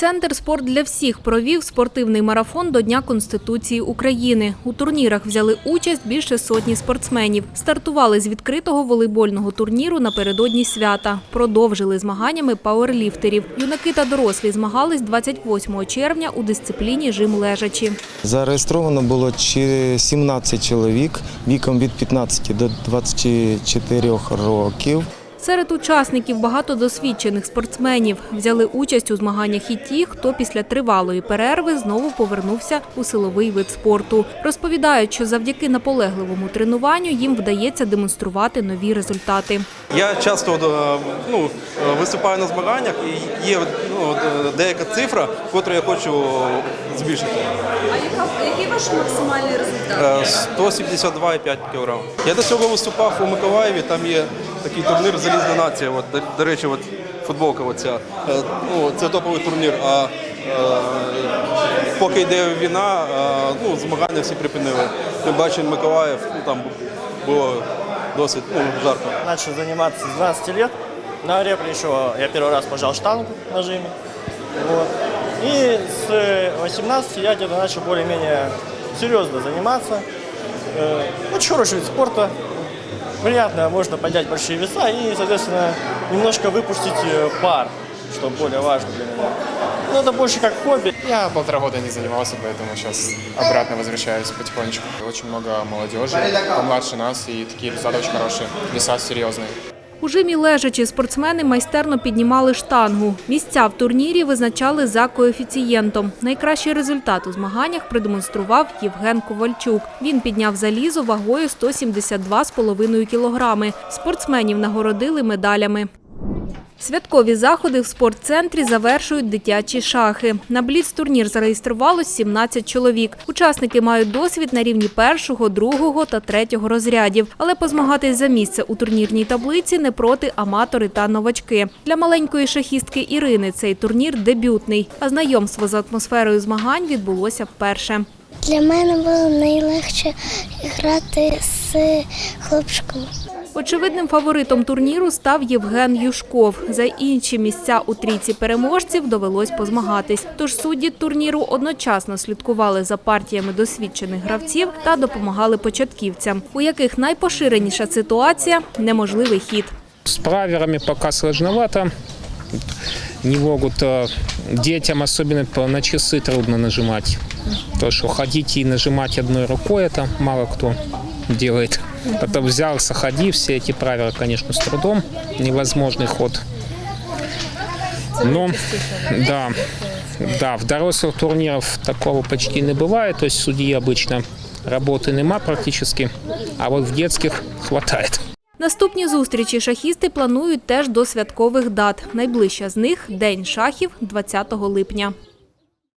Центр «Спорт для всіх» провів спортивний марафон до Дня Конституції України. У турнірах взяли участь більше сотні спортсменів. Стартували з відкритого волейбольного турніру напередодні свята. Продовжили змаганнями пауерліфтерів. Юнаки та дорослі змагались 28 червня у дисципліні жим лежачі. Зареєстровано було чи- 17 чоловік віком від 15 до 24 років. Серед учасників багато досвідчених спортсменів. Взяли участь у змаганнях і ті, хто після тривалої перерви знову повернувся у силовий вид спорту. Розповідають, що завдяки наполегливому тренуванню їм вдається демонструвати нові результати. Я часто е, ну, е, виступаю на змаганнях і є ну, е, деяка цифра, яку я хочу збільшити. А яка, який ваш максимальний результат? Е, 172,5 кг. Я до цього виступав у Миколаєві, там є такий турнір Залізна нація. От, до, до речі, от, футболка оця. Е, Ну, це топовий турнір. А е, поки йде війна, ну, змагання всі припинили. Тим бачимо Миколаїв, ну, там було досить ну, жарко. Начал заниматься с 12 лет. На репре еще я первый раз пожал штангу на жиме. Вот. И с 18 я где-то начал более-менее серьезно заниматься. Э, Очень хороший вид спорта Приятно, можно поднять большие веса и, соответственно, немножко выпустить э, пар, что более важно для меня. Но это больше как хобби. Я полтора года не занимался, поэтому сейчас обратно возвращаюсь потихонечку. Очень много молодежи, помладше нас, и такие результаты очень хорошие, веса серьезные. У жимі лежачі спортсмени майстерно піднімали штангу. Місця в турнірі визначали за коефіцієнтом. Найкращий результат у змаганнях продемонстрував Євген Ковальчук. Він підняв залізо вагою 172,5 кілограми. Спортсменів нагородили медалями. Святкові заходи в спортцентрі завершують дитячі шахи. На бліц-турнір зареєструвалось 17 чоловік. Учасники мають досвід на рівні першого, другого та третього розрядів. Але позмагатись за місце у турнірній таблиці не проти аматори та новачки. Для маленької шахістки Ірини цей турнір дебютний, а знайомство з атмосферою змагань відбулося вперше. Для мене було найлегше грати з хлопчиком. Очевидним фаворитом турніру став Євген Юшков. За інші місця у трійці переможців довелось позмагатись. Тож судді турніру одночасно слідкували за партіями досвідчених гравців та допомагали початківцям, у яких найпоширеніша ситуація неможливий хід. С праверами пока сложновато. Не могут э, детям, особенно по- на часы, трудно нажимать. То, что ходить и нажимать одной рукой, это мало кто делает. Потом взялся, ходи, все эти правила, конечно, с трудом. Невозможный ход. Но, да, да, в дорослых турниров такого почти не бывает. То есть судьи обычно работы нема практически, а вот в детских хватает. Наступні зустрічі шахісти планують теж до святкових дат. Найближча з них – День шахів 20 липня.